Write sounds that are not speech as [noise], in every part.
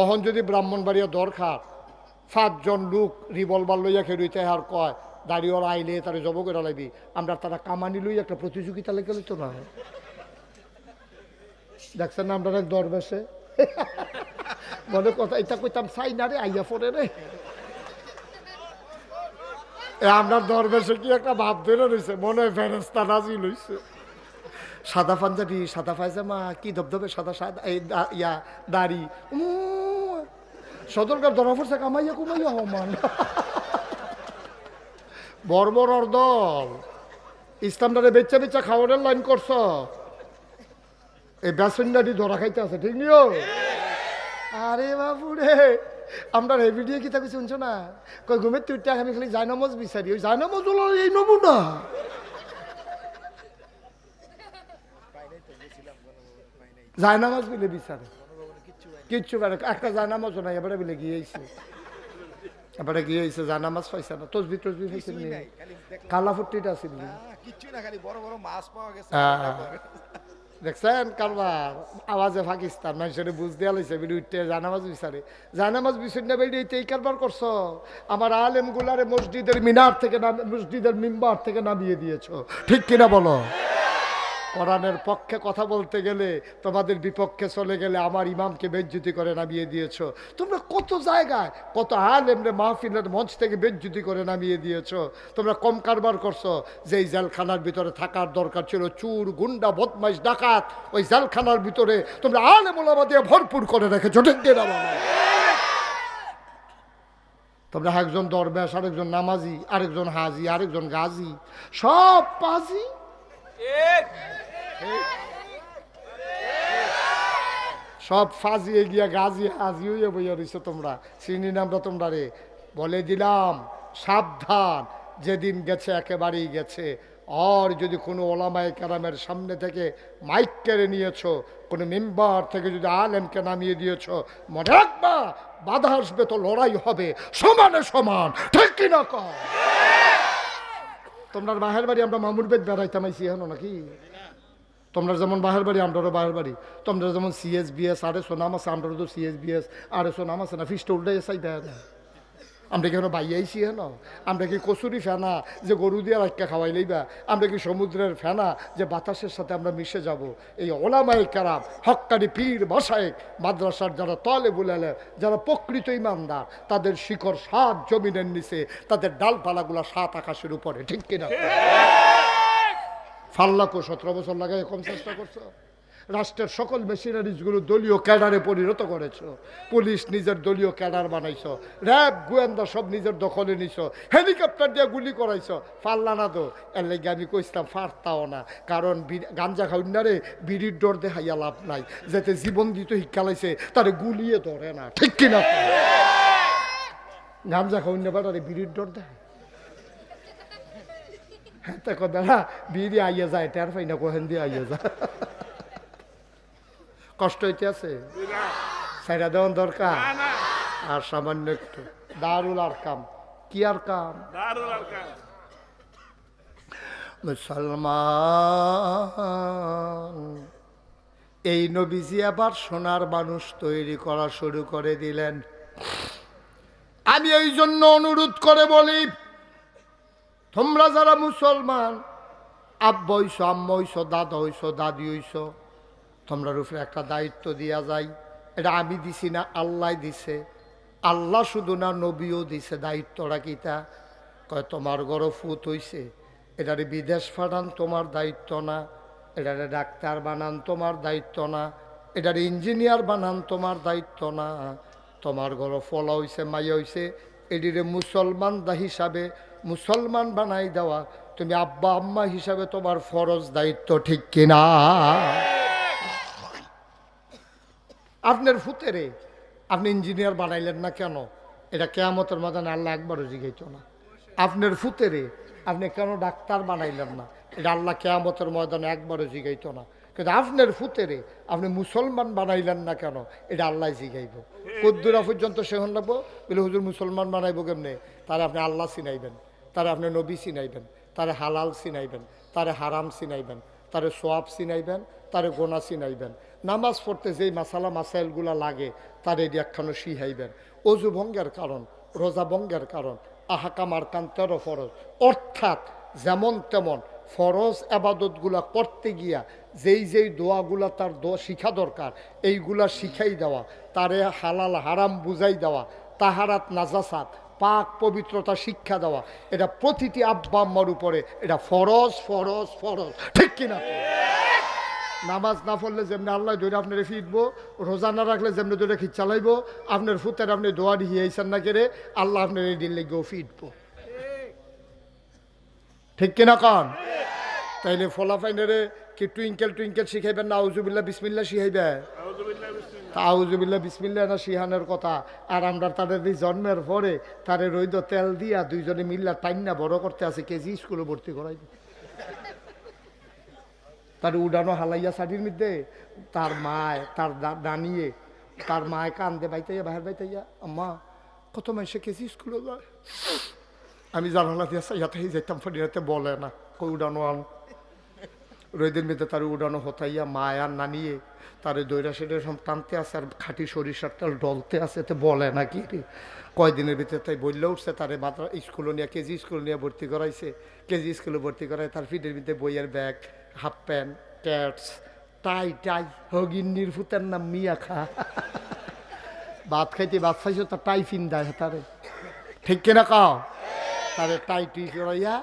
অহন যদি ব্রাহ্মণবাড়িয়া দরকার, সাতজন লোক রিভলভার লইয়া খেলুইতে আর কয়, দাড়িওয়ালা আইলে তারা জব করে লাগবি আমরা তারা কামানি লই একটা প্রতিযোগিতা লেগে তো না। দেখছেন না আমরা এক দরবেশে? মনে কথা এটা কইতাম চাই না রে, আইয়া পড়ে রে। আপনার দরবেশে কি একটা ভাব ধরে রয়েছে মনে হয় ফেরস্তা নাজি লইছে সাদা পাঞ্জাবি, সাদা পায়জামা, কি ধবধবে সাদা সাদা, এই ইয়া, দাড়ি। সদরকার ধরা পড়ছে, কামাইয়া কুমাইয়া হমান বর্বর দল। ইসলামটারে বেচা বেচা খাওয়ারের লাইন করছ। এই বেসনডাটি ধরা খাইতে আছে, ঠিক নিও? আরে বাবু রে আমরা এই ভিডিও কি তাকে শুনছো না? কই ঘুমের তুই আমি খালি জায়নামজ বিচারি, ওই জায়নামজ হলো এই নমুনা। জায়নামাজ বিলে বিচারে। কিচ্ছু পারে একটা জায়নামাজও নাই এবারে বিলে গিয়েছে এবারে গিয়েছে জায়নামাজ পাইছে না। তসবি তসবি পাইছে নি কালা ফুটিটা আছিল নি? কিচ্ছু না খালি বড় বড় মাছ পাওয়া গেছে আহ, দেখছেন কারবার? আওয়াজে পাকিস্তান মানুষের বুঝ দেওয়া লাইছে বেড়ে উঠতে জানামাজ বিচারে। জানামাজ বিচার না বেড়ে এই কারবার করছ? আমার আলেম গুলারে মসজিদের মিনার থেকে মসজিদের মিম্বার থেকে নামিয়ে দিয়েছ। ঠিক কিনা বলো? কোরআনের পক্ষে কথা বলতে গেলে, তোমাদের বিপক্ষে চলে গেলে আমার ইমামকে বেজ্জুতি করে নামিয়ে দিয়েছ। তোমরা কত জায়গায়, কত আলেমরে মাহফিলের মঞ্চ থেকে বেজ্জুতি করে নামিয়ে দিয়েছ। তোমরা কম কারবার করছ যে এই জেলখানার ভিতরে থাকার দরকার ছিল চুর, গুন্ডা, বদমাইশ, ডাকাত, ওই জেলখানার ভিতরে তোমরা আলেম ওলামা দিয়ে ভরপুর করে ঠিক কিনা বলো? তোমরা একজন দরবেশ, আরেকজন নামাজি, আরেকজন হাজি, আরেকজন গাজী, সব পাজি? সব ফাজিয়ে গিয়া গাজি হাজি হইয়া বইয়া রইছো তোমরা। চিনি নামটা তোমরা রে। বলে দিলাম, সাবধান, যেদিন গেছে একেবারেই গেছে। আর যদি কোনো ওলামায় কারামের সামনে থেকে মাইক কেড়ে নিয়েছো, কোনো মেম্বার থেকে যদি আলেমকে নামিয়ে দিয়েছ, মনে রাখবা, বাধা আসবে তো লড়াই হবে, সমানে সমান, ঠিক কিনা কর তোমরা বাহের বাড়ি আমরা মামুর বেদ বেড়াইতাম আইসি নাকি? তোমরা যেমন বাহের বাড়ি, আমরারও বাহের বাড়ি। তোমরা যেমন সিএস বিএস আর এসো নাম আছে, আমরারও তো সিএস বিএস আর এসো নাম আছে না। ফিস্ট উল্টে এসাই দেয় না। আমরা কি এখন বাইয়াইছি হেন আমরা কি কচুরি ফেনা যে গরু দিয়ে রাখা খাওয়াই লইবা? আমরা কি সমুদ্রের ফেনা যে বাতাসের সাথে আমরা মিশে যাব? এই ওলামাই কারাম হক্কারি পীর বসায়েক মাদ্রাসার যারা তলে বুলালে যারা প্রকৃত ইমানদার, তাদের শিকড় সাত জমিনের নিচে, তাদের ডালপালাগুলা সাত আকাশের উপরে, ঠিক কিনা? ফাল্লাকো সতেরো বছর লাগাই কম চেষ্টা করছ। রাষ্ট্রের সকল মেশিনারিজগুলো দলীয় ক্যাডারে পরিণত করেছ। পুলিশ নিজের দলীয় ক্যাডার বানাইছো। র্যাব গোয়েন্দা সব নিজের দখলে নিছ। হেলিকপ্টার দিয়ে গুলি করাইছো। পারলা না তো এর লেগে আমি কইছিলাম ফারতাও না। কারণ গাঞ্জা খাউন্ডারে বিড়ির ডর দেখাইয়া লাভ নাই। যাতে জীবন দিত শিক্ষালাইছে তারে গুলিয়ে ধরে না। ঠিক কিনা? গাঞ্জা খাউন্ডা বেড়ারে বিড়ির ডর দেখায়। তা কথা বিড়ি আইয়া যায় টের পাই না কোহেন দিয়ে আইয়া যায় কষ্ট হইতে আছে সাইডা দেওয়ান দরকার আর সামান্য একটু দারুল আর কাম কি আর কাম মুসলমান এই নবীজি আবার সোনার মানুষ তৈরি করা শুরু করে দিলেন আমি এই জন্য অনুরোধ করে বলি তোমরা যারা মুসলমান আব্বা হইছ আম্মা হইছ দাদা হইছ দাদি হইছ তোমরা উপরে একটা দায়িত্ব দিয়া যায় এটা আমি দিছি না, আল্লাহ দিছে। আল্লাহ শুধু না, নবীও দিছে, দায়িত্বটা কিতা কয়, তোমার গড় ফুত হইছে। এটারে বিদেশ পাঠান তোমার দায়িত্ব না। এটারে ডাক্তার বানান তোমার দায়িত্ব না। এটারে ইঞ্জিনিয়ার বানান তোমার দায়িত্ব না। তোমার ঘর ফলা হইছে মাইয়া হইছে। এটিরে মুসলমান দা হিসাবে মুসলমান বানাই দেওয়া, তুমি আব্বা আম্মা হিসাবে তোমার ফরজ দায়িত্ব ঠিক কিনা? আপনার ফুতেরে, আপনি ইঞ্জিনিয়ার বানাইলেন না কেন? এটা কেয়ামতের মাদানে আল্লাহ একবারও জিগাইত না। আপনার ফুতেরে, আপনি কেন ডাক্তার বানাইলেন না? এটা আল্লাহ কেয়ামতের ময়দানে একবারও জিগাইত না। কিন্তু আপনার ফুতেরে, আপনি মুসলমান বানাইলেন না কেন? এটা আল্লাহ জিগাইব। কদ্দুরা পর্যন্ত সেহন লাগবো? বলে, হুজুর, মুসলমান বানাইবো কেমনে? তারা আপনি আল্লাহ চিনাইবেন। তারা আপনি নবী চিনাইবেন, তারা হালাল চিনাইবেন, তারা হারাম চিনাইবেন, তারে সোয়াব চিনাইবেন, তারে গোনা চিনাইবেন। নামাজ পড়তে যেই মাসালা মাসাইলগুলা লাগে, তার এটি একখানো শিহাইবেন অজু ভঙ্গের কারণ, রোজা ভঙ্গের কারণ, আহাকাম আর কান্তেরও ফরজ। অর্থাৎ যেমন তেমন ফরজ আবাদতগুলা করতে গিয়া যেই যেই দোয়াগুলা তার দোয়া শিখা দরকার, এইগুলা শিখাই দেওয়া, তারে হালাল হারাম বুঝাই দেওয়া, তাহারাত নাজাসাত পাক পবিত্রতা শিক্ষা দেওয়া। এটা প্রতিটি আব্বা আম্মার উপরে। এটা ফরজ ফরজ ফরজ। ঠিক কিনা? নামাজ না পড়লে যেমনি আল্লাহ ধরে আপনার ফিরবো, রোজা না রাখলে যেমনি ধরে খিচ চালাইবো, আপনার ফুতের আপনি দোয়া আইসেন না কেড়ে, আল্লাহ আপনার এই দিন লেগেও ফিরবো। ঠিক কিনা কন? তাইলে ফলাফাইনারে কি টুইঙ্কেল টুইঙ্কেল শিখাইবেন না? আউজুবিল্লা বিসমিল্লা শিখাইবে? তা আউজুবিল্লা বিসমিল্লা না শিহানের কথা। আর আমরা তাদের জন্মের পরে তারে রইদ তেল দিয়া দুইজনে মিল্লা টাইনা বড় করতে আছে, কেজি স্কুলে ভর্তি করাইবে তার উডানো হালাইয়া শাড়ির মধ্যে, তার মায়, তার দানিয়ে, তার মায় কান্দে বাইতাইয়া, বাহির বাইতাইয়া, আম্মা, কত মানুষে কেজি স্কুলে যায়? আমি জানালা দিয়া যেতাম ফটিরাতে বলে না, কই উডানো আন। রইদের মধ্যে তার উডানো হতাইয়া মায় আর নানিয়ে তার দৈরা সেটা সব টানতে আছে আর খাঁটি সরিষার তেল ডলতে আছে তো বলে না কি রে? কয়দিনের ভিতরে তাই বললে উঠছে, তারে মাত্রা স্কুলে নিয়ে, কেজি স্কুলে নিয়ে ভর্তি করাইছে। কেজি স্কুলে ভর্তি করায় তার ফিটের ভিতরে বইয়ের ব্যাগ, হাফ প্যান্ট, ক্যাটস, টাই টাই হগিন্নির ফুতের নাম মিয়া খা। ভাত খাইতে ভাত খাইছো তার টাই ফিন দেয় তারে। ঠিক কিনা কাও? তারে টাই টুই ফরাইয়া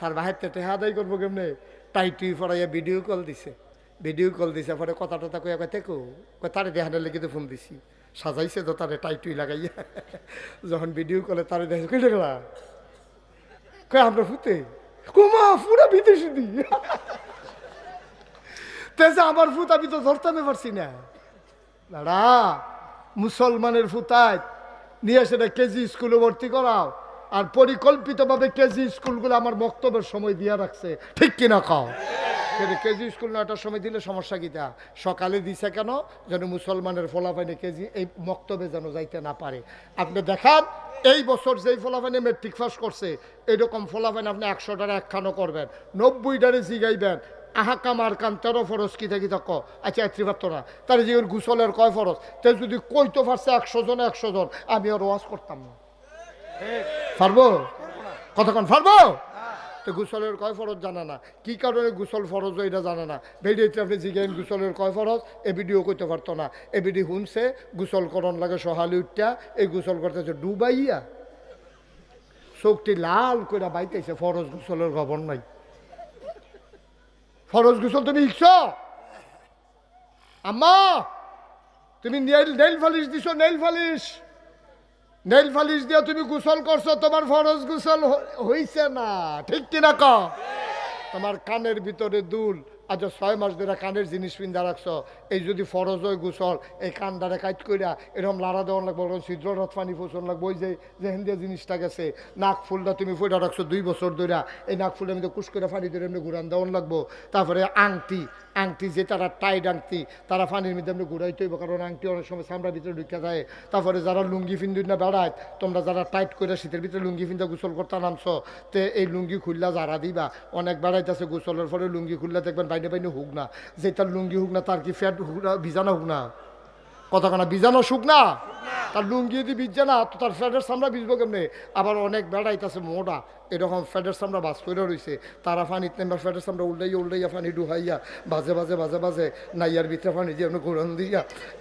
তার বাহির থেকে আদায় করব কেমনে? টাই টুই ফরাইয়া ভিডিও কল দিছে। ভিডিও কল দিছে, পরে কথা টথা কইয়া কয় কয় তারে দেখানোর লেগে তো ফোন দিছি। সাজাইছে তো তারে টাই টুই লাগাইয়া। যখন ভিডিও কলে তারে দেখে কই দেখলা? কয় আমরা ফুতে কুমা পুরা বিদেশি দি। তেজে আমার ফুত আমি তো ধরতে পারছি না। দাঁড়া, মুসলমানের ফুতায় নিয়ে সেটা কেজি স্কুলে ভর্তি করাও। আর পরিকল্পিতভাবে কেজি স্কুলগুলো আমার বক্তব্যের সময় দিয়ে রাখছে। ঠিক কিনা কিন্তু কেজি স্কুল নয়টার সময় দিলে সমস্যা কিটা সকালে দিছে কেন? যেন মুসলমানের ফলাফাইনে কেজি, এই বক্তব্যে যেন যাইতে না পারে। আপনি দেখান, এই বছর যেই ফলাফাইনে মেট্রিক পাস করছে, এরকম ফলাফাইন আপনি একশোটার একখানো করবেন। নব্বইটারে জিগাইবেন। আহাকাম আর কান, তেরো ফরজ কি থাকি তক আচ্ছা ত্রিবাত্তরা তার যে গুসলের কয় ফরজ? তে যদি কইতে পারছে একশো জন একশো জন, আমি আর ওয়াজ করতাম না। পারব কতক্ষণ? পারব তো গুসলের কয় ফরজ জানা না? কি কারণে গুসল ফরজ এটা জানা না? ভিডিওতে আপনি জিজ্ঞেন গুসলের কয় ফরজ? এ ভিডিও করতে পারতো না। এ ভিডিও শুনছে, গুসল করণ লাগে সহালি উঠটা এই গুসল করতেছে ডুবাইয়া। চোখটি লাল করে বাইতেছে, ফরজ গুসলের খবর নাই। ফরজ গুসল তুমি শিখছ আম্মা, তুমি নেল নেল ফালিশ দিছো নেল ফালিশ নেল ফালিশ দিয়ে তুমি গোসল করছ তোমার ফরজ গোসল হইছে না। ঠিক কিনা ক? তোমার কানের ভিতরে দুল। আজ ছয় মাস ধরে কানের জিনিস পিন্ধা রাখছো। এই যদি ফরজ হয়, গোসল, এই কানদারে কাজ কইরা এরকম লাড়া দেওয়ান লাগবো, ওরকম ছিদ্র রথ পানি লাগবো, ওই যে যে হেন্দিয়া জিনিসটা গেছে, নাক ফুলটা তুমি ফুটা রাখছো দুই বছর ধরে এই নাক ফুলটা আমি কুশ করে ফানি ধরে এমনি ঘুরান দেওয়ান লাগবো। তারপরে আংটি আংটি যে তারা টাইট আংটি, তারা পানির মধ্যে এমনি ঘুরাইতে হইব, কারণ আংটি অনেক সময় সামরার ভিতরে ঢুকে যায়। তারপরে যারা লুঙ্গি ফিন্দু না বেড়ায়, তোমরা যারা টাইট করে শীতের ভিতরে লুঙ্গি ফিন্দা গোসল করতে নামছো, তে এই লুঙ্গি খুললা যারা দিবা। অনেক বেড়াইতেছে গোসলের ফলে লুঙ্গি খুললে দেখবেন বাইনে বাইনে হুক না। যে তার লুঙ্গি হুক না, তার কি ফ্যাট হুক না বিজানো হুক না কতখানা বিজানো শুক না তার লুঙ্গি যদি ভিজছে না, তো তার ফ্যাটের সামরা ভিজবো কেমনে? আবার অনেক বেড়াইতেছে মোটা। এরকম ফ্যাটের সামরা বাস করে রয়েছে তারা ফানি নেমবার ফ্যাটের সামরা উল্টাইয়া উল্টাইয়া ফানি ডুহাইয়া, বাজে বাজে বাজে বাজে, নাইয়ার ভিতরে ফানি দিয়ে এমনি ঘুরন দিয়া।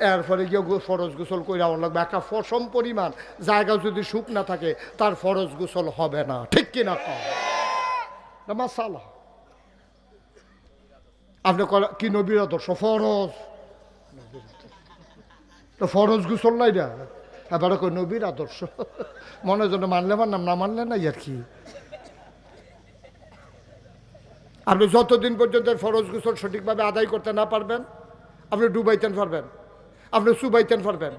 এর ফলে গিয়ে ফরজ গোসল করে আমার লাগবে। একটা ফসম পরিমাণ। জায়গা যদি শুক না থাকে, তার ফরজ গোসল হবে না। ঠিক কিনা কম মাসালা আপনি কি নবীর আদর্শ ফরজ? তো ফরজ গুসল নাই না। এবার কই নবীর আদর্শ। মনে জন্য মানলে মানলাম, না মানলে নাই আর কি। আপনি যতদিন পর্যন্ত ফরজ গুসল সঠিকভাবে আদায় করতে না পারবেন, আপনি ডুবাইতেন পারবেন, আপনি সুবাইতেন পারবেন,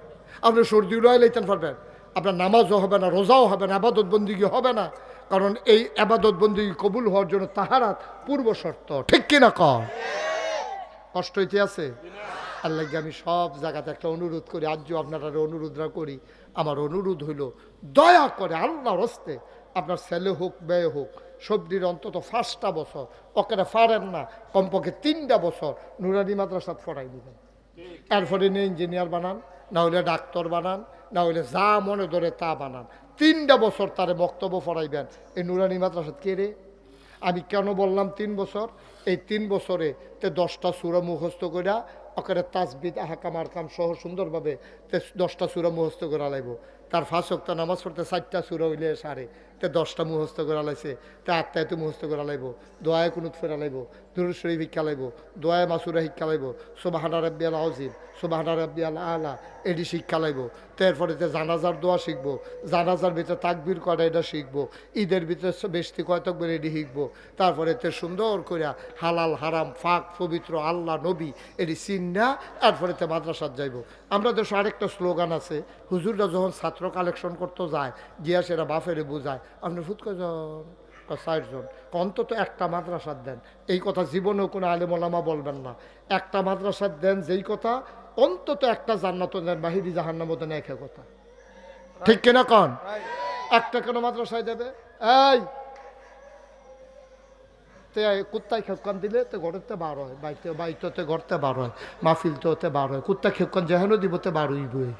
আপনি সর্দি উড়াই লাইতেন পারবেন, আপনার নামাজও হবে না, রোজাও হবে না আবাদত বন্দিগি হবে না। কারণ এই আবাদত বন্দিগি কবুল হওয়ার জন্য তাহারাত পূর্ব শর্ত। ঠিক কিনা কর কষ্ট হইতে আছে? আল্লাহ আমি সব জায়গাতে একটা অনুরোধ করি আজও আপনারা অনুরোধরা করি। আমার অনুরোধ হইল দয়া করে আল্লাহর হস্তে আপনার ছেলে হোক ব্যয় হোক সবজির অন্তত পাঁচটা বছর ওকে পারেন না কমপক্ষে তিনটা বছর নুরানি মাদ্রাসাত ফরাই দিবেন। এরপরে নিয়ে ইঞ্জিনিয়ার বানান না হলে ডাক্তার বানান না হলে যা মনে ধরে তা বানান। তিনটা বছর তারে বক্তব্য পড়াইবেন। এই নুরানি মাদ্রাসাত কে রে? আমি কেন বললাম তিন বছর? এই তিন বছরে তে দশটা সুরা মুখস্থ কইরা ওখানে তাজবিদ আহাকাম, আরকাম সহ সুন্দরভাবে তে দশটা সুরা মুখস্থ করা লাগবো তার ফাঁস অক্ত নামাজ পড়তে চারটা সুরা হইলে সারে, তে দশটা মুখস্থ করা লাইছে, তে আত্মায় তো মুখস্থ করা লাগবো দোয়ায় কুনুত ফেরা লাগবো দুরুদ শরীফ শিক্ষা লাগবো দোয়ায় মাসুরা শিক্ষা লাগবো সোবাহানা রব্বিয়াল আজিম সোবাহানা রব্বিয়াল আলা এটি শিক্ষা লাগবো তারপরে তে জানাজার দোয়া শিখব। জানাজার ভিতরে তাকবির করা এটা শিখব। ঈদের ভিতরে বেশি কয়তকবার এটি শিখব। তারপরে তে সুন্দর করিয়া হালাল, হারাম, ফাঁক, পবিত্র আল্লাহ, নবী এটি চিন্না, তারপরে তে মাদ্রাসাত যাইব। আমরা দেশে আরেকটা স্লোগান আছে, হুজুররা যখন ছাত্র কালেকশন করতে যায়, গিয়া সেটা বাফেরে বুঝায়। আপনি ফুট কজন ষাটজন অন্তত একটা মাদ্রাসার দেন। এই কথা জীবনেও কোনো আলেমলামা বলবেন না। একটা মাদ্রাসার দেন যেই কথা অন্তত একটা জান্নাত বাহিরি জাহান্নাম দেন এক কথা। ঠিক কিনা কন? একটা কেন মাদ্রাসায় দেবে? এই! তে কুত্তায় খেপকান দিলে তো ঘরেতে বার হয় বাইতে বাইতে ঘরতে বার হয় বার হয় কুত্তা খেপকান যেহেন দিবতে বার হইবই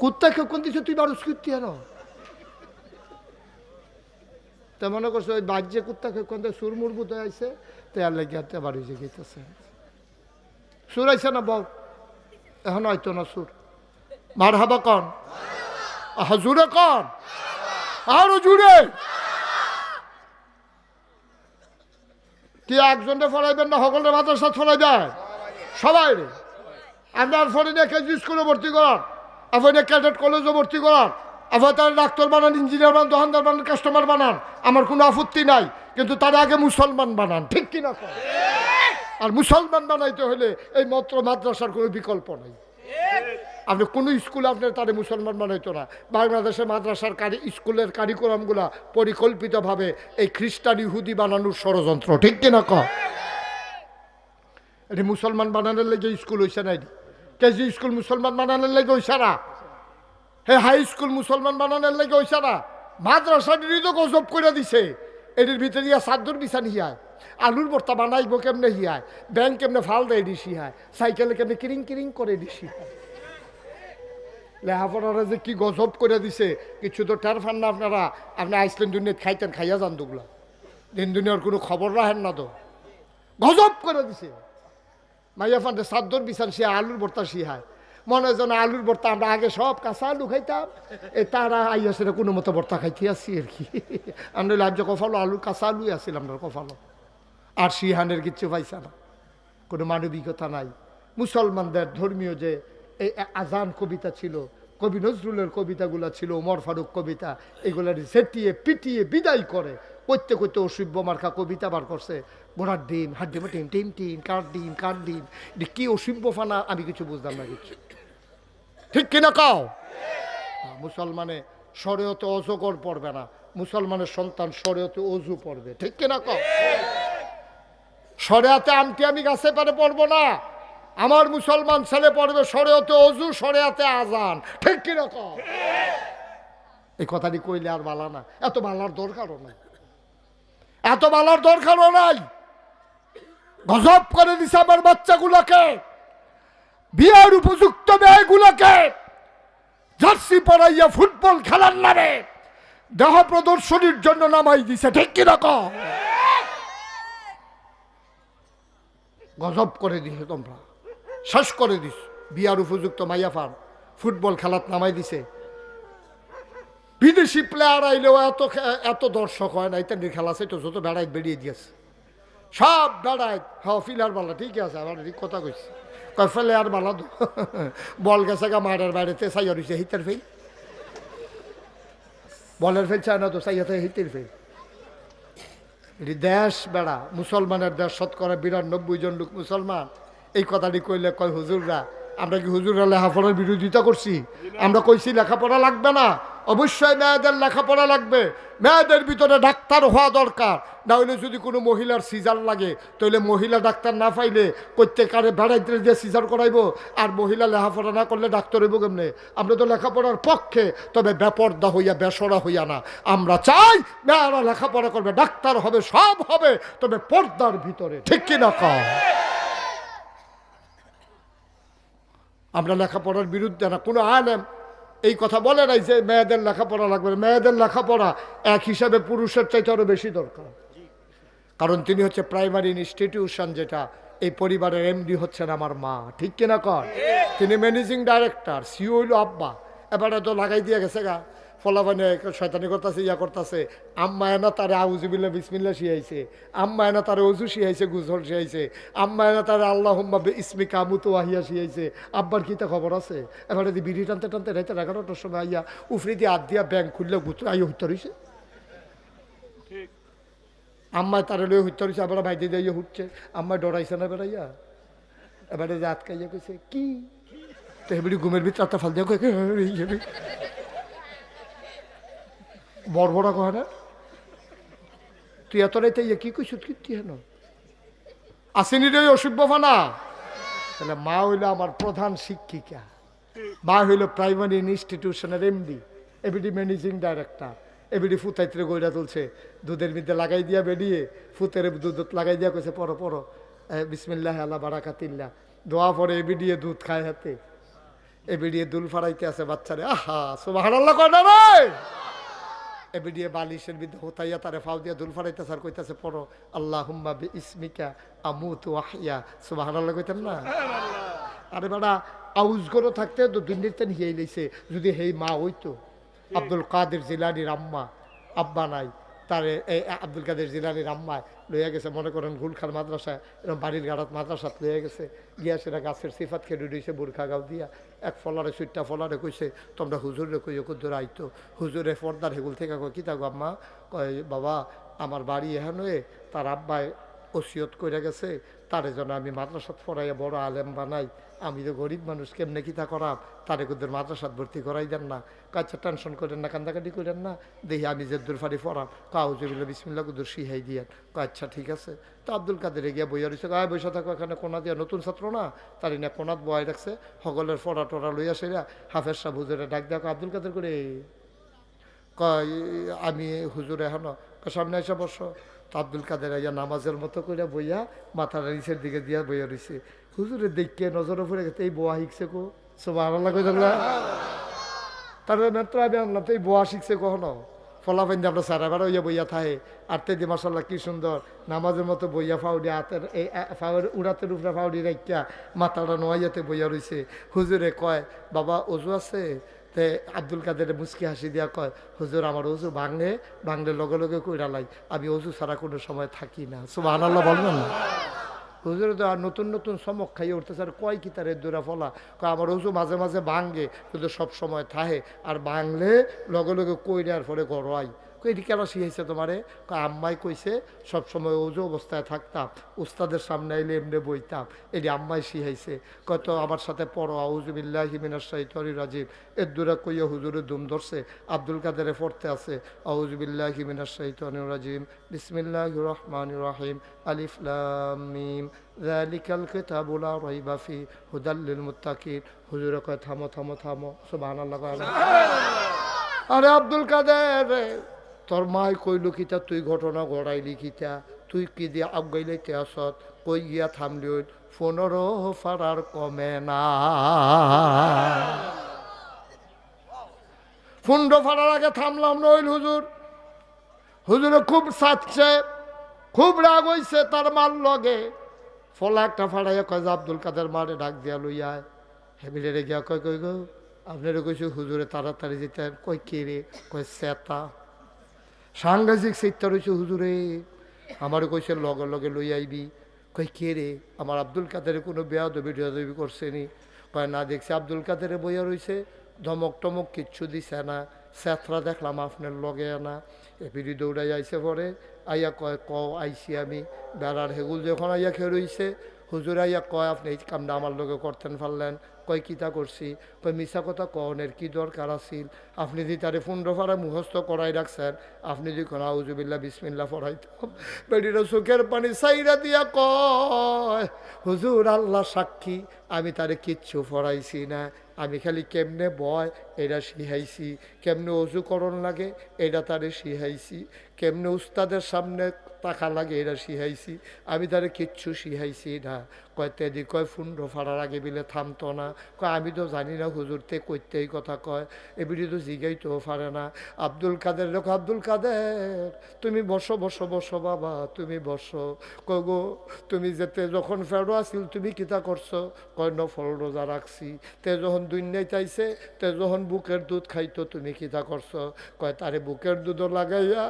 কুত্তা খেপকান দিছে তুই বারুস কীর্তি হেন তে মনে করছ ওই বাজ্যে কুত্তা খেপকান দিয়ে সুর মুরবুত আইছে তে আর লেগে বার হয়েছে গেতেছে সুর আইছে না বল? এখন হয়তো না সুর। মার হাবা কন? আহা, জুড়ে কন? আরও জুড়ে। কি একজনকে ফরাইবেন না, সকলের মাদ্রাসা ফরাই দেয় সবাই আপনার ফরেনে কেজি স্কুলে ভর্তি করান। আপনি ক্যাডেট কলেজে ভর্তি করান। আবার তারা ডাক্তার বানান, ইঞ্জিনিয়ার বানান, দোকানদার বানান, কাস্টমার বানান। আমার কোনো আপত্তি নাই, কিন্তু তারা আগে মুসলমান বানান। ঠিক কন? আর মুসলমান বানাইতে হলে এই মাত্র মাদ্রাসার কোনো বিকল্প নাই। আপনি কোনো স্কুলে আপনার তাদের মুসলমান বানাইতো না। বাংলাদেশের মাদ্রাসার কারি, স্কুলের কারিকুলামগুলা পরিকল্পিতভাবে এই খ্রিস্টান ইহুদি বানানোর ষড়যন্ত্র, ঠিক কিনা ক? এটি মুসলমান বানানোর লেগে স্কুল হইছে না কেজি স্কুল মুসলমান বানানোর লেগে হইছে না? হে হাই স্কুল মুসলমান বানানোর লেগে হইছে না? মাদ্রাসাটিরই তো গজব করে দিছে। এটির ভিতরে ইয়া সাদ্দুর বিছান হিয়ায়। আলুর ভর্তা বানাইবো কেমনে হিয়ায়? ব্যাংক কেমনে ফাল দেয় দিছি হায় সাইকেলে কেমনে কিরিং কিরিং করে দিছি লেহাপড়ারা যে কি গজব করে দিছে, কিছু তো টের ফান না আপনারা। আপনি আইসলেন দুনিয়াত খাইতেন, খাইয়া যান দুগুলা। দিন দুনিয়ার কোনো খবর রাখেন না তো। গজব করে দিছে। মাইয়া ফান্ডে সাদ্দর বিছান সে আলুর ভর্তা শিহায় মনে হয় যেন আলুর ভর্তা আমরা আগে সব কাঁচা আলু খাইতাম। এ তারা আইয়াছে কোনো মতো ভর্তা খাইতে আসছি আর কি। আমরা লাজ্য কফালো আলু, কাঁচা আলুই আসছিল আমরা কফালো আর শিহানের কিচ্ছু পাইছে না। কোনো মানবিকতা নাই। মুসলমানদের ধর্মীয় যে এই আজান কবিতা ছিল, কবি নজরুলের কবিতাগুলো ছিল, ওমর ফারুক কবিতা, এগুলার সেটিয়ে পিটিয়ে বিদায় করে করতে করতে অসভ্য মার্কা কবিতা বার করছে, ঘোড়ার ডিম, হাড্ডি টিম টিম টিম কার ডিম কার ডিম কি অসভ্য ফানা, আমি কিছু বুঝলাম না কিছু। ঠিক কিনা কাও? মুসলমানে শরীয়তে অজগর পড়বে না, মুসলমানের সন্তান শরীয়তে অজু পড়বে, ঠিক কিনা কাও? সরেয়াতে আমটি আমি গাছে পারে পড়ব না। আমার মুসলমান ছেলে পড়বে সরেয়াতে অজু, সরেয়াতে আজান। ঠিক কীরকম এই কথাটি কইলে আর বালা না এত বালার দরকারও নাই। এত বালার দরকারও নাই। গজব করে দিছে আমার বাচ্চাগুলোকে। বিয়ের উপযুক্ত মেয়েগুলোকে। জার্সি পরাইয়া ফুটবল খেলার নামে। দেহ প্রদর্শনীর জন্য নামাই দিছে। ঠিক কীরকম গজব করে দিছে তোমরা। শেষ করে দিস বিয়ার উপযুক্ত মাইয়া ফান ফুটবল খেলাত নামাই দিছে। বিদেশি প্লেয়ার আইলেও এত এত দর্শক হয় না ইত্যাদি খেলা তো যত বেড়াই বেরিয়ে দিয়েছে। সব বেড়ায় হ্যাঁ ফিলার বালা ঠিক আছে আমার ঠিক কথা কইছে। কয় ফেলে আর বালা [laughs] বল গেছে গা মারের বাইরেতে সাইয়া রয়েছে হিতের ফেল বলের ফেল চায় না তো সাইয়াতে হিতের ফেল দেশ বেড়া, মুসলমানের দেশ, শতকরা বিরানব্বই জন লোক মুসলমান। এই কথাটি কইলে কয়, হুজুররা, আমরা কি হুজুররা লেখাপড়ার বিরোধিতা করছি? আমরা কইছি লেখাপড়া লাগবে না। অবশ্যই মেয়েদের লেখাপড়া লাগবে। মেয়েদের ভিতরে ডাক্তার হওয়া দরকার। না হলে যদি কোনো মহিলার সিজার লাগে, তাহলে মহিলা ডাক্তার না পাইলে প্রত্যেকারে বেড়াইতে দিয়ে সিজার করাইব। আর মহিলা লেখাপড়া না করলে ডাক্তার হইব কেমনে? আমরা তো লেখাপড়ার পক্ষে, তবে বেপর্দা হইয়া, বেসরা হইয়া না। আমরা চাই মেয়েরা লেখাপড়া করবে, ডাক্তার হবে, সব হবে, তবে পর্দার ভিতরে। ঠিক কিনা কম আমরা লেখাপড়ার বিরুদ্ধে না, কোনো আইন এই কথা বলে নাই যে মেয়েদের লেখাপড়া লাগবে মেয়েদের লেখাপড়া এক হিসাবে পুরুষের চাইতে আরও বেশি দরকার। কারণ তিনি হচ্ছে প্রাইমারি ইনস্টিটিউশন যেটা এই পরিবারের এমডি হচ্ছেন আমার মা। ঠিক কিনা কর? তিনি ম্যানেজিং ডাইরেক্টর সিও হইল আব্বা। এবারে তো লাগাই দিয়ে গেছে গা। ফলাফানে শয়তানি করতেছে ইয়া করতেছে। আম্মা এনা তারে আউজুবিল্লা বিসমিল্লা শিয়াইছে। আম্মা এনা তারে অজু শিয়াইছে গুজল শিয়াইছে। আম্মা এনা তারে আল্লাহ ইসমি কামুতো আহিয়া শিয়াইছে। আব্বার কি তা খবর আছে? এবারে দি বিড়ি টানতে টানতে রাইতে এগারোটার সময় আইয়া উফরি দিয়ে হাত দিয়া ব্যাংক খুললে গুতরে আইয়া হইতে রইছে আম্মায় তারে লয়ে হইতে রইছে আবার বাইতে দিয়ে হুটছে। আম্মায় ডরাইছে না বেড়াইয়া? এবারে যে আটকাইয়া কইছে কি? তো এবারে ঘুমের ভিতরে আত্মা ফাল দিয়া বড় কয় না তুই এত রাইতে ইয়ে কি কি তুই হেন আসেনি রে অসুখ না তাহলে মা হইল আমার প্রধান শিক্ষিকা। মা হইল প্রাইমারি ইনস্টিটিউশনের এমডি, এবিডি ম্যানেজিং ডাইরেক্টর। এবিডি ফুতাইত্রে গইরা তুলছে, দুধের মধ্যে লাগাই দিয়া বেরিয়ে ফুতের দুধ লাগাই দিয়া কইছে পরো পরো বিসমিল্লাহ, আল্লাহ বারাকাতিল্লাহ দোয়া পরে এবিডিয়ে দুধ খায় হাতে। এবিডিয়ে দুল ফাড়াইতে আছে বাচ্চারে। আহা সুবাহান আল্লাহ কয় না রে? এবিডিয়ে বালিশের বিদ্যে হোতাইয়া তারে ফাউ দিয়া দুল ফাড়াইতে স্যার কইতাছে পড়ো আল্লাহ হুম্মা বি ইসমিকা আমু তু আহিয়া সুবাহান আল্লাহ কইতেন না আরে বাড়া আউজ করে থাকতে তো দুর্নীতি হিয়াই লইছে। যদি হেই মা হইতো আব্দুল কাদের জিলানির আম্মা আব্বা নাই। তার এই আব্দুল কাদের জিলানির আম্মায় লইয়া গেছে। মনে করেন গুলখার মাদ্রাসা এরকম বাড়ির গাড়াত মাদ্রাসাত লইয়া গেছে। গিয়া সেটা গাছের সিফাত খেয়ে ডুডিয়েছে বুরখা গাও দিয়া। এক ফলারে সুইটটা ফলারে কইছে, তোমরা হুজুরে কই কুদ্দুর আইতো হুজুরে পর্দার হেগুল থেকে কয়, কী থাকো আম্মা? কয়, বাবা, আমার বাড়ি এখান হয়ে তার আব্বায় ওসিয়ত করে গেছে তারে জন্য আমি মাদ্রাসাত পড়াইয়া বড় আলেম বানাই, আমি তো গরিব মানুষ কেমনে কিতা করাম, তারে কুদ্দুর মাদ্রাসাত ভর্তি করাই দেন না। কাচ্চা টেনশন করেন না, কান্দাকাটি করেন না দেখি আমি যে দূর ফাড়ি পড়াম কাউজবিল্লা বিসমিল্লা কুদ্দুর শিহাই কয় আচ্ছা ঠিক আছে। তো আব্দুল কাদের গিয়া বইয়া রয়েছে গায়ে বসে থাকো, এখানে কোনা দিয়া নতুন ছাত্র না? তার না কোনাত বয় রাখছে, সকলের ফড়া টড়া লইয়া সেরা, হাফেজ সাহ হুজুরে ডাক দেখো আব্দুল কাদের করে কয় আমি হুজুর এখনও। সামনে এসে বসো। তো আব্দুল কাদের আইয়া নামাজের মতো করে বইয়া মাথার নিচের দিকে দিয়া বইয়া রয়েছে হুজুরে দেখকে নজরে পড়ে গেছে, এই বোয়া শিখছে কো? সব আল্লাহ তারপরে মাত্র আমি আনলাম, তো এই বোয়া শিখছে কখনো? ফলাফাইন দিয়ে আমরা সারা বেড়া হইয়া বইয়া থাহে। আর তেদি মাসাল্লাহ কি সুন্দর, নামাজের মতো বইয়া ফাউডি হাতের, এই ফাউর, উড়াতের উপরে ফাউডি রাখিয়া মাথাটা নোয়াইয়াতে বইয়া রইছে। হুজুরে কয়, বাবা, অজু আছে? তে আব্দুল কাদের মুসকি হাসি দিয়া কয়, হুজুর, আমার অজু ভাঙে, ভাঙলে লগে লগে কইরা লাই। আমি অজু ছাড়া কোনো সময় থাকি না। সুবাহ আল্লাহ বলবেন না? হুজুর, তো আর নতুন নতুন চমক খাইয়ে উঠতেছে, আর কয় কি তার দূরা ফলা? কয়, আমার অজু মাঝে মাঝে ভাঙে, কিন্তু সব সময় থাহে। আর ভাঙলে লগে লগে কইরার পরে গড়াই কই এটি কেন শিখাইছে তোমারে? আম্মাই কইছে সব সময় উজু অবস্থায় থাকতাম, উস্তাদের সামনে এলে এমনি বইতাম, এটি আম্মাই শিখাইছে। কত আমার সাথে পড়ো আউজুবিল্লাহ হিমিনার সাহিত্যরি রাজীব এর দূরে কইয়া হুজুরে দুম ধরছে, আব্দুল কাদেরে পড়তে আছে। আউজুবিল্লাহ হিমিনার সাহিত্যনি রাজিম। বিসমিল্লাহ রহমান রাহিম। আলিফ লাম মিম। যালিকাল কিতাবু লা রাইবা ফি হুদাল লিল মুত্তাকিন। হুজুরে কয়, থামো থামো থামো। সুবহানাল্লাহ, কয় না। আরে আব্দুল কাদের তোর মাই কইল কিতা তুই ঘটনা ঘটাইলি কিতা তুই কি দিয়ে আগাইলে আসত? কই গিয়া থামলি পনেরো ফারার কমে না। পনেরো ফারার আগে থামলাম নইল হুজুর। হুজুরে খুব সাচ্ছে, খুব রাগ হইছে তার মার লগে। ফলা একটা ফাড়াইয়া কয় যে, আব্দুল কাদের মারে ডাক দিয়া লইয়ায় হেবিলে রে গিয়া কয়, কই গো? আপনারে কইছে হুজুরে তাড়াতাড়ি যেতেন কই কে রে? কয় সেতা সাংঘাতিক চিত্তা রয়েছে, হুজুরে, আমার কইছে, লগে লগে লই আইবি। কই, কে রে? আমার আব্দুল কাদের কোনো বেয়া দবি দবি করছে নি? কয়, না দেখছি, আব্দুল কাদের বইয়া রইছে, ধমক টমক কিচ্ছু দিছে না। স্যাথরা দেখলাম, আপনার লগে আনা। এপিডি দৌড়াই আইছে পরে, আইয়া কয়, ক, আইছি আমি। বেড়ার হেগুল যখন আইয়া খেয়ে রইছে, হুজুর আইয়া কয়, আপনি এই কামটা আমার লগে করতেন পারলেন। কয় কিতা করছি? কয় মিশা কথা কনের কি দরকার আছিল? আপনি যদি তারে ফোন ফাড়া মুখস্থ করাই রাখছেন, আপনি যদি কোন আউজুবিল্লা বিসমিল্লা পড়াইতাম বেডিটা চোখের পানি সাইরা দিয়া কয়, হুজুর আল্লাহ সাক্ষী আমি তারে কিচ্ছু পড়াইছি না। আমি খালি কেমনে বয়, এটা শিখাইছি। কেমনে অজু করণ লাগে, এটা তারে শিখাইছি। কেমনে উস্তাদের সামনে টাকা লাগে, এটা শিখাইছি। আমি তারে কিচ্ছু শিখাইছি না। কয়, তেদি কয়, ফুন্ড ফাড়ার আগে বিলে থামতো না। কয়, আমি তো জানি না হুজুরতে এই কথা কয়। এবিডি তো জিগাইতেও পারে না। আব্দুল কাদের, দেখো আব্দুল কাদের, তুমি বসো বসো বসো বাবা, তুমি বসো। কয় গো, তুমি যেতে যখন ফেরো আসিল, তুমি কিতা করছ? কয় নফল রোজা রাখছি। তে যখন দুনিয়ায় চাইছে, তে যখন বুকের দুধ খাইতো, তুমি কিতা করছ? কয়, তারে বুকের দুধও লাগাইয়া,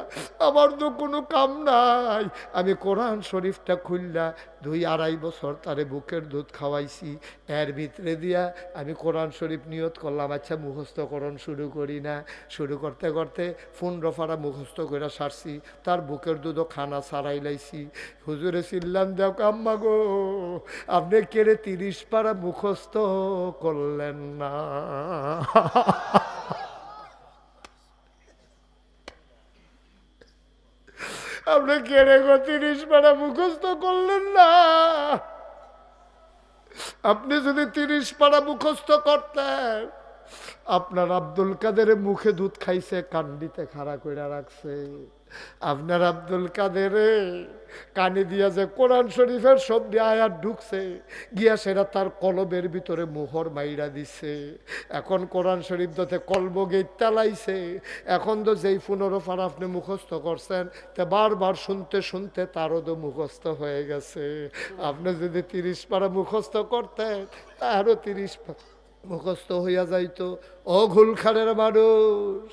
আমার তো কোনো কাম নাই। আমি কোরআন শরীফটা খুললা দুই আড়াই বছর তারে বুকের দুধ খাওয়াইছি, এর ভিতরে দিয়া আমি কোরআন শরীফ নিয়ত করলাম আচ্ছা মুখস্থকরণ শুরু করি না। শুরু করতে করতে ফোন রফারা মুখস্থ করে সারছি, তার বুকের দুধও খানা সারাই লাইছি। হুজুরে চিল্লাম দেখ আম্মা গো, আপনি কেড়ে তিরিশ পারা মুখস্থ করলেন না? আপনি কেড়ে গো তিরিশ পারা মুখস্থ করলেন না। আপনি যদি তিরিশ পারা মুখস্থ করতেন, আপনার আব্দুল কাদের মুখে দুধ খাইছে কান্ডিতে খাড়া করে রাখছে। আপনার আব্দুল কাদের কানে দিয়া যে কোরআন শরীফের শব্দে আয়াত ঢুকছে, গিয়া সেটা তার কলবের ভিতরে মোহর মাইরা দিছে। এখন কোরআন শরীফ দতে কলব গেট তালাইছে। এখন তো যেই পুনরো ফার আপনি মুখস্থ করছেন, তা বারবার শুনতে শুনতে তারও তো মুখস্থ হয়ে গেছে। আপনি যদি তিরিশ পারা মুখস্থ করতেন, তারও তিরিশ পারা মুখস্থ হইয়া যাইত অঘুলখানের ঘুলখানের মানুষ।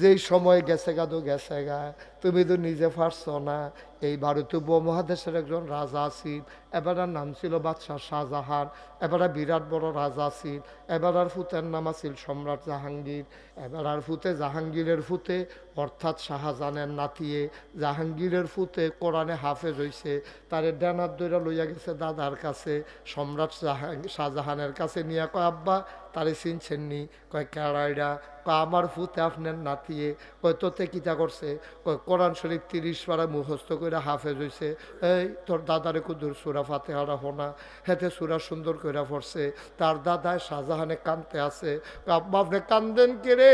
যেই সময় গেছে গা তো গেছে গা, তুমি তো নিজে ফারছ না। এই ভারতীয় উপমহাদেশের একজন রাজা আছেন এবার আর নাম ছিল বাদশাহ শাহজাহান এবার বিরাট বড় রাজা আছেন এবার আর ফুতের নাম আছিল সম্রাট জাহাঙ্গীর। এবার আর ফুতে জাহাঙ্গীরের ফুতে, অর্থাৎ শাহজাহানের নাতিয়ে। জাহাঙ্গীরের ফুতে কোরআনে হাফেজ হইছে, তারে ডানার দইরা লইয়া গেছে দাদার কাছে। সম্রাট জাহাং শাহজাহানের কাছে নিয়ে কয়, আব্বা, তারে চিনছেন নি? কয় কেড়াইডা কয় আমার ফুতে আপনার নাতিয়ে কয়, তোতে কিতা করছে? কয়, কোরআন শরীফ তিরিশ পারা মুখস্থ করে হাফেজ হইছে। এই, তোর দাদারে কুদুর সুরা ফাতে হারা হোনা। হেতে সুরা সুন্দর করে পড়ছে। তার দাদায় শাহজাহানে কানতে আছে। আব্বা আপনি কান্দেন কে রে?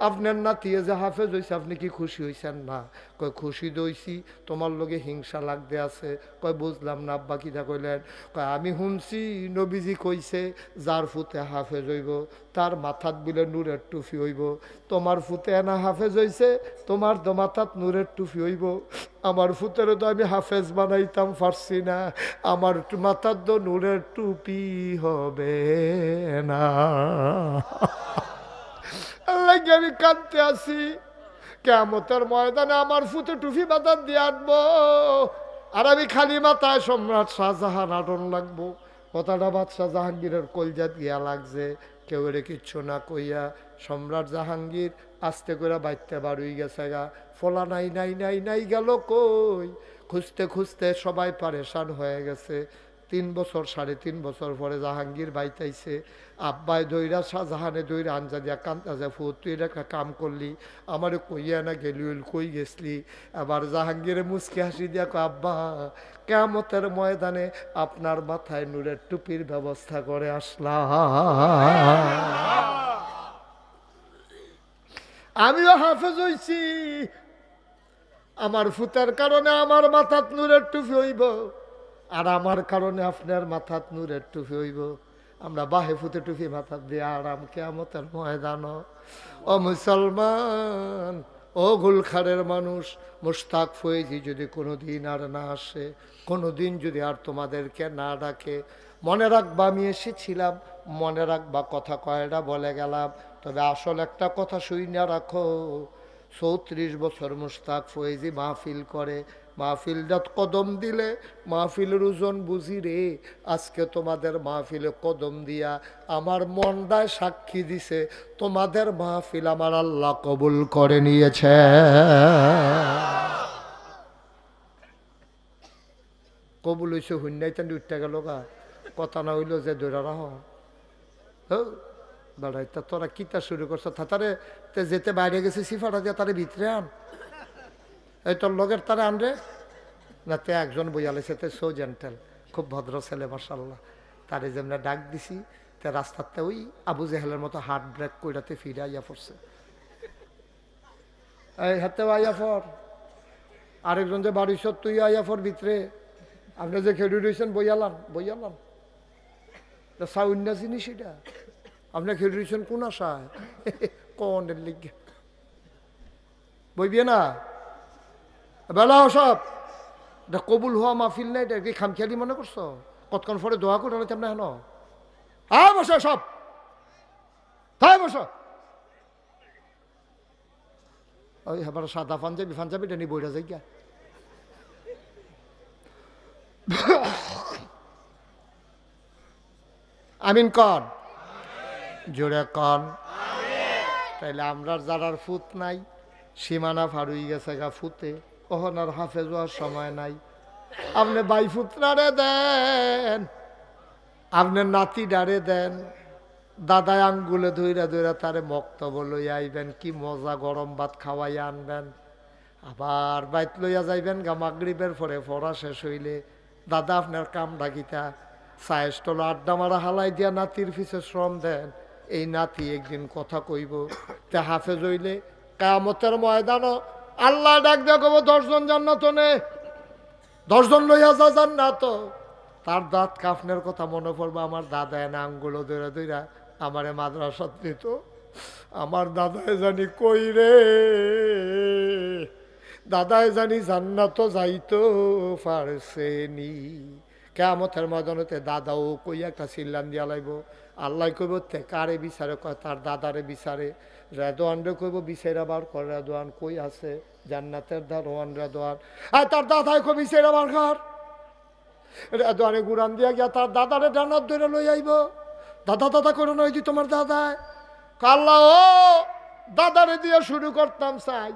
আপনার নাতিয়ে যে হাফেজ হইছে, আপনি কি খুশি হইছেন না? কয়, খুশি দইছি তোমার লগে হিংসা লাগতে আছে। কয়, বুঝলাম না, আব্বা কিতা কইলেন? কয়, আমি শুনছি নবীজি কইছে, যার ফুতে হাফেজ হইব, তার মাথাত বিলে নূরের টুফি হইব। তোমার ফুতে এনা হাফেজ হইছে, তোমার তো মাথাত নূরের টুফি হইব। আমার ফুতেরও তো আমি হাফেজ বানাইতাম পারছি না। আমার মাথার তো নূরের টুপি হবে না। আমি কাঁদতে আসি কেমতের ময়দানে আমার ফুতে টুফি বাতার দিয়ে আনব। আর আমি খালি মাথায় সম্রাট শাহজাহান আটন লাগবো। কথাটা বাদশাহ জাহাঙ্গীরের কলজাত গিয়া লাগছে। কেউ রে কিচ্ছু না কইয়া সম্রাট জাহাঙ্গীর আস্তে করে বাইতে বাড়ুই গেছে গা। ফলা নাই নাই নাই নাই গেল কই? খুঁজতে খুঁজতে সবাই পারেশান হয়ে গেছে। তিন বছর, সাড়ে তিন বছর পরে জাহাঙ্গীর বাইতাইছে। আব্বাই দইরা শাহজাহানে দইরা আনজা দিয়া কান্তা যা ফু তুই একটা কাম করলি। আমারে কইয়া না গেলি কই গেছলি আবার জাহাঙ্গীরে মুসকি হাসি দিয়া কয়, আব্বা কেমতের ময়দানে আপনার মাথায় নূরের টুপির ব্যবস্থা করে আসলাম। আমিও হাফেজ হইছি। আমার ফুতার কারণে আমার মাথাত নূরের টুপি হইব। আর আমার কারণে আপনার মাথাত নূরের টুপি হইব। আমরা বাহে ফুতে টুপি মাথাত দিয়ে আরাম কেমতের ময়দান। ও মুসলমান, ও গুলখারের মানুষ মুস্তাক ফয়েজি যদি কোনো দিন আর না আসে কোনো দিন যদি আর তোমাদেরকে না ডাকে। মনে রাখবা, আমি এসেছিলাম মনে রাখবা কথা কয়টা বলে গেলাম। তবে আসল একটা কথা শুই না রাখো, চৌত্রিশ বছর মুস্তাক ফয়েজি মাহফিল করে। মাহফিলটা কদম দিলে মাহফিলের ওজন বুঝি রে, আজকে তোমাদের মাহফিলে কদম দিয়া আমার মনটায় সাক্ষী দিছে, তোমাদের মাহফিল আমার আল্লাহ কবুল করে নিয়েছে। কবুল হইছে হুন্যাই তান্ডি উঠতে গেল গা, কথা না হইল যে দৈরা রাহ। বেড়াই তা তোরা কিতা শুরু করছ? তারে তে যেতে বাইরে গেছে সিফাটা দিয়ে তারে ভিতরে আন। এই তোর লগের তারে আন রে। না, তে একজন বইয়ালেছে তে সো জেন্টেল, খুব ভদ্র ছেলে মার্শাল্লাহ তারে যেমন ডাক দিছি, তা রাস্তাতে ওই আবু জেহেলের মতো হার্ট ব্রেক কইরাতে ফিরে আইয়া পড়ছে। এই হাতে আইয়া ফর আরেকজন যে বাড়ির তুই আইয়া ফর ভিতরে। আপনি যে খেডু রয়েছেন বইয়ালান বইয়ালান সাউন্ড জিনিস এটা আপনি খেডু রয়েছেন কোন আশায় কনের লিগে বইবিয়ে না বেলা সব এটা কবুল হওয়া মাহফিল নাই এটা কি খামখেয়ালি মনে করছ কতক্ষণ পরে দোয়া করে হলে তেমন হেন হ্যাঁ বসো সব তাই বসো ওই এবার সাদা পাঞ্জাবি পাঞ্জাবি টেনি বইটা যাই গিয়া আমিন কন। জোরে কন। তাইলে আমরার যারার ফুত নাই, সীমানা ফারুই গেছে গা ফুতে কখন আর হাফেজ হওয়ার সময় নাই। আপনি বাই ফুতরারে দেন আপনার নাতি ডারে দেন দাদায় আঙ্গুলে ধইরা ধইরা তারে মক্তব লইয়া আইবেন, কি মজা গরম ভাত খাওয়াইয়া আনবেন। আবার বাইত লইয়া যাইবেন গা মাগরিবের পরে, পড়া শেষ হইলে দাদা আপনার কাম ডাকিতা সায়েস্টল আড্ডা মারা হালাই দিয়া নাতির পিছে শ্রম দেন। এই নাতি একদিন কথা কইব, তে হাফেজ হইলে কামতের ময়দানও আল্লাহ ডাক দেয়া কব দশজন জান্নাত নে, দশজন লইয়া যা জান্নাত। তার দাঁত কাফনের কথা মনে পড়বে, আমার দাদা এনে আঙ্গুলো দৈরা দৈরা আমারে মাদ্রাসাত দিত। আমার দাদায় জানি কই রে, দাদায় জানি জান্নাত যাইতো পারছেনি কেমতের ময়দানতে দাদাও কই একটা চিল্লান দিয়া লাইব। আল্লাহ কইব তে কারে বিচারে কয়, তার দাদারে বিচারে। রেদোয়ান রে কইব বিচারা বার কর, রেদোয়ান কই আছে? জান্নাতের দারোয়ান রেদোয়ান আর তার দাদাই কই বিচারা বার কর। রেদোয়ানে গুড়ান দিয়া গিয়া তার দাদারে ডানার ধরে লই আইব। দাদা দাদা, করে নয় দি তোমার দাদায় কাল্লা ও, দাদারে দিয়ে শুরু করতাম, চাই।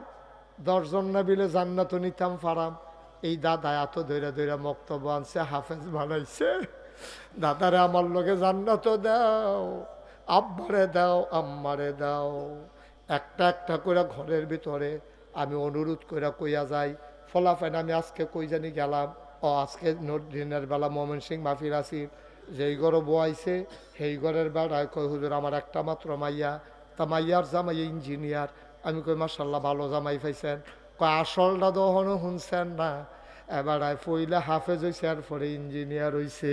দশজন না বিলে জান্নাত নিতাম, ফারাম। এই দাদা এত ধৈরা ধৈরা মক্তব্য আনছে, হাফেজ বানাইছে। দাদারে আমার লগে জান্নাত দাও, আব্বারে দাও, আম্মারে দাও। একটা একটা করে ঘরের ভিতরে আমি অনুরোধ করে কইয়া যাই ফলাফেন আমি আজকে কই জানি গেলাম। ও আজকে দিনের বেলা মোমেন সিং মাফির আসির যেই ঘরে বয়াইছে সেই ঘরের বেড়ায় কই হুজুর, আমার একটা মাত্র মাইয়া। তা মাইয়ার জামাই ইঞ্জিনিয়ার। আমি কই মার্শাল্লাহ ভালো জামাই পাইছেন। কয়, আসলটা দহনও শুনছেন না। এবার পইলে হাফেজ হয়েছে আর পরে ইঞ্জিনিয়ার হয়েছে